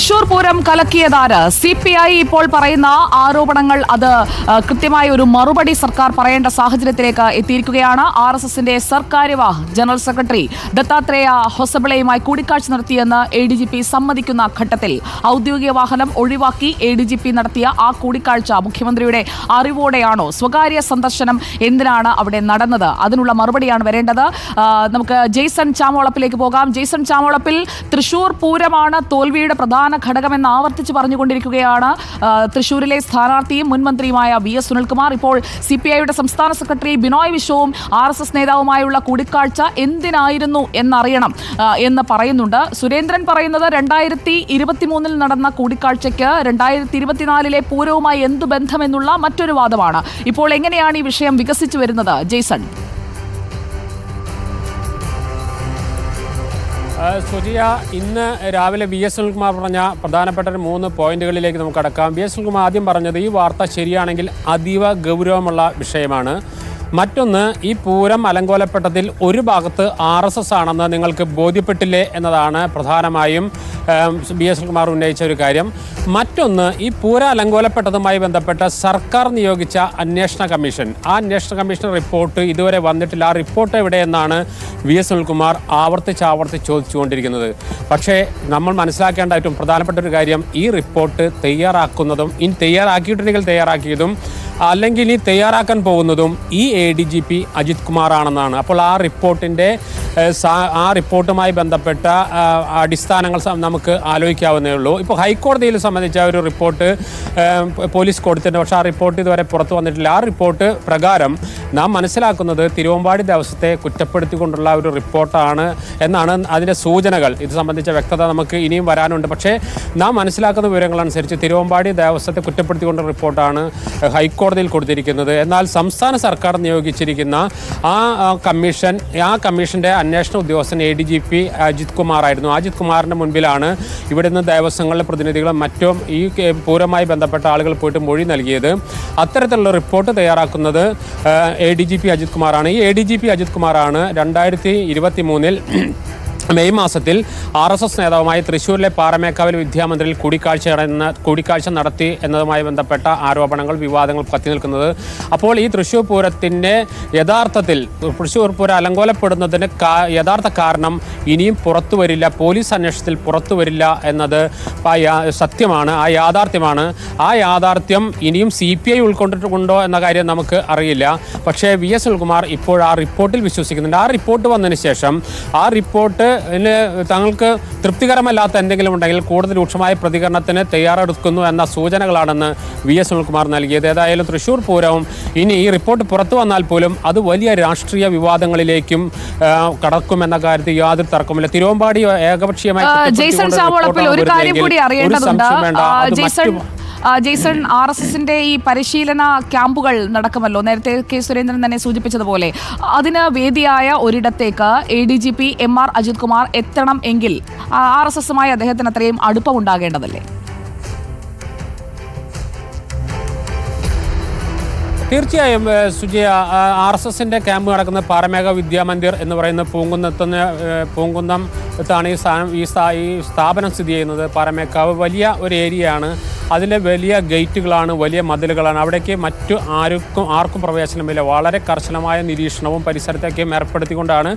തൃശൂർ പൂരം കലക്കിയതാര്? C P I ഇപ്പോൾ പറയുന്ന ആരോപണങ്ങൾ അത് കൃത്യമായ ഒരു മറുപടി സർക്കാർ പറയേണ്ട സാഹചര്യത്തിലേക്ക് എത്തിയിരിക്കുകയാണ്. ആർ എസ് എസിന്റെ സർക്കാര്യവാഹ് ജനറൽ സെക്രട്ടറി ദത്താത്രേയ ഹൊസബിളയുമായി കൂടിക്കാഴ്ച നടത്തിയെന്ന് എ ഡി ജി പി സമ്മതിക്കുന്ന ഘട്ടത്തിൽ ഔദ്യോഗിക വാഹനം ഒഴിവാക്കി എ ഡി ജി പി നടത്തിയ ആ കൂടിക്കാഴ്ച മുഖ്യമന്ത്രിയുടെ അറിവോടെയാണോ? സ്വകാര്യ സന്ദർശനം എന്തിനാണ് അവിടെ നടന്നത്? അതിനുള്ള മറുപടിയാണ് വരേണ്ടത്. നമുക്ക് ജെയ്സൺ ചാമോളപ്പിലേക്ക് പോകാം. ജെയ്സൺ ചാമോളപ്പിൽ തൃശൂർ പൂരമാണ് തോൽവിയുടെ പ്രധാന ഘടകമെന്ന് ആവർത്തിച്ച് പറഞ്ഞുകൊണ്ടിരിക്കുകയാണ്. തൃശൂരിലെ സ്ഥാനാർത്ഥിയും മുൻമന്ത്രിയുമായ വി എസ് സുനിൽകുമാർ. ഇപ്പോൾ സി പി ഐയുടെ സംസ്ഥാന സെക്രട്ടറി ബിനോയ് വിശ്വവും ആർ എസ് എസ് നേതാവുമായുള്ള കൂടിക്കാഴ്ച എന്തിനായിരുന്നു എന്നറിയണം എന്ന് പറയുന്നുണ്ട്. സുരേന്ദ്രൻ പറയുന്നത് രണ്ടായിരത്തി ഇരുപത്തിമൂന്നിൽ നടന്ന കൂടിക്കാഴ്ചയ്ക്ക് രണ്ടായിരത്തി ഇരുപത്തിനാലിലെ പൂരവുമായി എന്തു ബന്ധമെന്നുള്ള മറ്റൊരു വാദമാണ്. ഇപ്പോൾ എങ്ങനെയാണ് ഈ വിഷയം വികസിച്ചു വരുന്നത്? ജെയ്സൺ. സുജിയ ഇന്ന് രാവിലെ വി എസ് സുനിൽകുമാർ പറഞ്ഞ പ്രധാനപ്പെട്ട ഒരു മൂന്ന് പോയിന്റുകളിലേക്ക് നമുക്ക് അടക്കാം വി എസ് സുനിൽകുമാർ ആദ്യം പറഞ്ഞത് ഈ വാർത്ത ശരിയാണെങ്കിൽ അതീവ ഗൗരവമുള്ള വിഷയമാണ്. മറ്റൊന്ന് ഈ പൂരം അലങ്കോലപ്പെട്ടതിൽ ഒരു ഭാഗത്ത് ആർ എസ് എസ് ആണെന്ന് നിങ്ങൾക്ക് ബോധ്യപ്പെട്ടില്ലേ എന്നതാണ് പ്രധാനമായും ബി എസ് കുമാർ ഉന്നയിച്ച ഒരു കാര്യം. മറ്റൊന്ന് ഈ പൂര അലങ്കോലപ്പെട്ടതുമായി ബന്ധപ്പെട്ട സർക്കാർ നിയോഗിച്ച അന്വേഷണ കമ്മീഷൻ. ആ അന്വേഷണ കമ്മീഷൻ റിപ്പോർട്ട് ഇതുവരെ വന്നിട്ടില്ല. ആ റിപ്പോർട്ട് എവിടെയെന്നാണ് വി എസ് സുനിൽകുമാർ ആവർത്തിച്ച് ആവർത്തിച്ച് ചോദിച്ചുകൊണ്ടിരിക്കുന്നത്. പക്ഷേ നമ്മൾ മനസ്സിലാക്കേണ്ട ഏറ്റവും പ്രധാനപ്പെട്ട ഒരു കാര്യം ഈ റിപ്പോർട്ട് തയ്യാറാക്കുന്നതും ഇനി തയ്യാറാക്കിയിട്ടുണ്ടെങ്കിൽ തയ്യാറാക്കിയതും അല്ലെങ്കിൽ ഇനി തയ്യാറാക്കാൻ പോകുന്നതും ഈ A D G P Ajith Kumar ആണെന്നാണ് അപ്പോൾ ആ റിപ്പോർട്ടിന്റെ ആ റിപ്പോർട്ടുമായി ബന്ധപ്പെട്ട അടിസ്ഥാനങ്ങൾ നമുക്ക് ആലോചിക്കാവുന്നേ ഉള്ളൂ. ഇപ്പോൾ ഹൈക്കോടതിയിൽ സംബന്ധിച്ച ഒരു റിപ്പോർട്ട് പോലീസ് കൊടുത്തിട്ടുണ്ട്. പക്ഷേ ആ റിപ്പോർട്ട് ഇതുവരെ പുറത്തു വന്നിട്ടില്ല. ആ റിപ്പോർട്ട് പ്രകാരം നാം മനസ്സിലാക്കുന്നത് തിരുവമ്പാടി ദിവസത്തെ കുറ്റപ്പെടുത്തിക്കൊണ്ടുള്ള ഒരു റിപ്പോർട്ടാണ് എന്നാണ് അതിന്റെ സൂചനകൾ. ഇത് സംബന്ധിച്ച വ്യക്തത നമുക്ക് ഇനിയും വരാനുണ്ട്. പക്ഷേ നാം മനസ്സിലാക്കുന്ന വിവരങ്ങളനുസരിച്ച് തിരുവമ്പാടി ദേവസ്വത്തെ കുറ്റപ്പെടുത്തിക്കൊണ്ട റിപ്പോർട്ടാണ് ഹൈക്കോടതിയിൽ കൊടുത്തിരിക്കുന്നത്. എന്നാൽ സംസ്ഥാന സർക്കാർ നിയോഗിച്ചിരിക്കുന്ന ആ കമ്മീഷൻ ആ കമ്മീഷന്റെ അന്വേഷണ ഉദ്യോഗസ്ഥൻ A D G P Ajith കുമാറായിരുന്നു Ajith കുമാറിന്റെ മുൻപിലാണ് ഇവിടുന്ന് ദേവസ്വങ്ങളിലെ പ്രതിനിധികളും മറ്റും ഈ പൂരമായി ബന്ധപ്പെട്ട ആളുകൾ പോയിട്ട് മൊഴി നൽകിയത്. അത്തരത്തിലുള്ള റിപ്പോർട്ട് തയ്യാറാക്കുന്നത് A D G P Ajith കുമാറാണ്. ഈ A D G P Ajith കുമാറാണ് രണ്ടായിരത്തി ഇരുപത്തി മൂന്നിൽ മെയ് മാസത്തിൽ ആർ എസ് എസ് നേതാവുമായി തൃശ്ശൂരിലെ പാറമേക്കാവിൽ വിദ്യാമന്ദിറിൽ കൂടിക്കാഴ്ച നടന്ന കൂടിക്കാഴ്ച നടത്തി എന്നതുമായി ബന്ധപ്പെട്ട ആരോപണങ്ങൾ വിവാദങ്ങൾ കത്തി നിൽക്കുന്നത്. അപ്പോൾ ഈ തൃശൂർ പൂരത്തിന്റെ യഥാർത്ഥത്തിൽ തൃശൂർ പൂരം അലങ്കോലപ്പെടുന്നതിന് യഥാർത്ഥ കാരണം ഇനിയും പുറത്തു വരില്ല പോലീസ് അന്വേഷണത്തിൽ പുറത്തു വരില്ല എന്നത് സത്യമാണ് ആ യാഥാർത്ഥ്യമാണ്. ആ യാഥാർത്ഥ്യം ഇനിയും സി പി ഐ ഉൾക്കൊണ്ടിട്ടുണ്ടോ എന്ന കാര്യം നമുക്ക് അറിയില്ല. പക്ഷേ വി എസ് സുൽകുമാർ ഇപ്പോൾ ആ റിപ്പോർട്ടിൽ വിശ്വസിക്കുന്നുണ്ട്. ആ റിപ്പോർട്ട് വന്നതിന് ശേഷം ആ റിപ്പോർട്ട് തങ്ങൾക്ക് തൃപ്തികരമല്ലാത്ത എന്തെങ്കിലും ഉണ്ടെങ്കിൽ കൂടുതൽ രൂക്ഷമായ പ്രതികരണത്തിന് തയ്യാറെടുക്കുന്നു എന്ന സൂചനകളാണെന്ന് വി എസ് സുനിൽകുമാർ നൽകിയത്. ഏതായാലും തൃശ്ശൂർ പൂരവും ഇനി ഈ റിപ്പോർട്ട് പുറത്തു വന്നാൽ പോലും അത് വലിയ രാഷ്ട്രീയ വിവാദങ്ങളിലേക്കും കടക്കുമെന്ന കാര്യത്തിൽ യാതൊരു തർക്കമില്ല തിരുവമ്പാടി ഏകപക്ഷീയമായി ഒരു കാര്യം കൂടി അറിയേണ്ടതുണ്ട്. ജെയ്സൺ ആർ എസ് എസിന്റെ ഈ പരിശീലന ക്യാമ്പുകൾ നടക്കുമല്ലോ? നേരത്തെ കെ സുരേന്ദ്രൻ തന്നെ സൂചിപ്പിച്ചതുപോലെ. അതിന് വേദിയായ ഒരിടത്തേക്ക് A D G P M R Ajith Kumar എത്തണം എങ്കിൽ ആർ എസ് എസുമായി അദ്ദേഹത്തിന് അത്രയും അടുപ്പമുണ്ടാകേണ്ടതല്ലേ? തീർച്ചയായും സുജയ ആർ എസ് എസിന്റെ ക്യാമ്പ് നടക്കുന്ന പാറമേഘ വിദ്യാമന്ദിർ എന്ന് പറയുന്ന പൂങ്കുന്നത്തിന് പൂങ്കുന്നം ത്താണ് ഈ സ്ഥാനം ഈ സ്ഥാ- ഈ സ്ഥാപനം സ്ഥിതി ചെയ്യുന്നത്. പാറമേക്കാവ് വലിയ ഒരു ഏരിയയാണ്. അതിലെ വലിയ ഗേറ്റുകളാണ് വലിയ മതിലുകളാണ്. അവിടേക്ക് മറ്റു ആർക്കും ആർക്കും പ്രവേശനമില്ല വളരെ കർശനമായ നിരീക്ഷണവും പരിസരത്തേക്കും ഏർപ്പെടുത്തിക്കൊണ്ടാണ്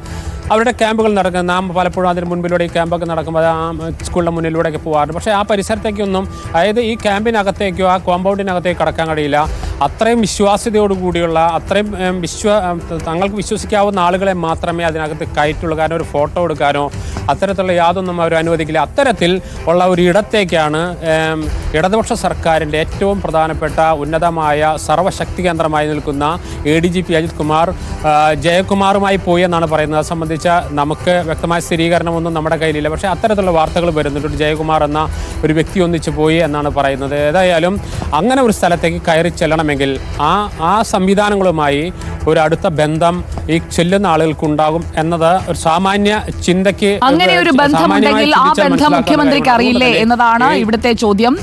അവരുടെ ക്യാമ്പുകൾ നടക്കുന്നത്. നാം പലപ്പോഴും അതിന് മുൻപിലൂടെ ഈ ക്യാമ്പൊക്കെ നടക്കുമ്പോൾ ആ സ്കൂളിന്റെ മുന്നിലൂടെയൊക്കെ പോകാറുണ്ട്. പക്ഷേ ആ പരിസരത്തേക്കൊന്നും അതായത് ഈ ക്യാമ്പിനകത്തേക്കോ ആ കോമ്പൗണ്ടിനകത്തേക്ക് കടക്കാൻ കഴിയില്ല. അത്രയും വിശ്വാസ്യതയോടുകൂടിയുള്ള അത്രയും വിശ്വ തങ്ങൾക്ക് വിശ്വസിക്കാവുന്ന ആളുകളെ മാത്രമേ അതിനകത്ത് കയറ്റുള്ളൂ കാരണം ഒരു ഫോട്ടോ എടുക്കാനോ അത്തരത്തിലുള്ള യാതൊന്നും അവർ അനുവദിക്കില്ല. അത്തരത്തിൽ ഉള്ള ഒരു ഇടത്തേക്കാണ് ഇടതുപക്ഷ സർക്കാരിന്റെ ഏറ്റവും പ്രധാനപ്പെട്ട ഉന്നതമായ സർവശക്തി കേന്ദ്രമായി നിൽക്കുന്ന A D G P Ajith Kumar ജയകുമാറുമായി പോയി എന്നാണ് പറയുന്നത്. അത് സംബന്ധിച്ച നമുക്ക് വ്യക്തമായ സ്ഥിരീകരണമൊന്നും നമ്മുടെ കയ്യിലില്ല. പക്ഷേ അത്തരത്തിലുള്ള വാർത്തകൾ വരുന്നുണ്ട്. ജയകുമാർ എന്ന ഒരു വ്യക്തി ഒന്നിച്ചു പോയി എന്നാണ് പറയുന്നത്. ഏതായാലും അങ്ങനെ ഒരു സ്ഥലത്തേക്ക് കയറി ചെല്ലണമെങ്കിൽ ശരിയാണെങ്കിൽ ആ ആ സംവിധാനങ്ങളുമായി ഒരു അടുത്ത ബന്ധം ഈ ചെല്ലുന്ന ആളുകൾക്കുണ്ടാകും എന്നത് ഒരു സാമാന്യ ചിന്തയ്ക്ക് അങ്ങനെ ഒരു ബന്ധമുണ്ടെങ്കിൽ ആ ബന്ധം മുഖ്യമന്ത്രിക്ക്. അറിയില്ലേ എന്നതാണ് ഇവിടുത്തെ ചോദ്യം.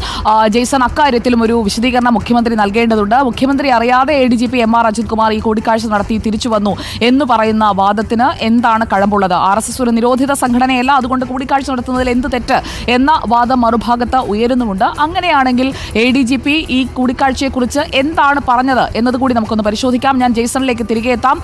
ജെയ്സൺ അക്കാര്യത്തിലും ഒരു വിശദീകരണം മുഖ്യമന്ത്രി നൽകേണ്ടതുണ്ട്. മുഖ്യമന്ത്രി അറിയാതെ A D G P M R Ajith Kumar ഈ കൂടിക്കാഴ്ച നടത്തി തിരിച്ചു വന്നു എന്ന് പറയുന്ന വാദത്തിന് എന്താണ് കഴമ്പുള്ളത്? ആർ എസ് എസ് ഒരു നിരോധിത സംഘടനയല്ല അതുകൊണ്ട് കൂടിക്കാഴ്ച നടത്തുന്നതിൽ എന്ത് തെറ്റ് എന്ന വാദം മറുഭാഗത്ത് ഉയരുന്നുമുണ്ട്. അങ്ങനെയാണെങ്കിൽ എ ഡി ജി പി ഈ കൂടിക്കാഴ്ചയെക്കുറിച്ച് എന്താണ് പറഞ്ഞത് എന്നതുകൂടി നമുക്കൊന്ന് പരിശോധിക്കാം. ഞാൻ ജെയ്സണിലേക്ക് തിരികെ എത്താം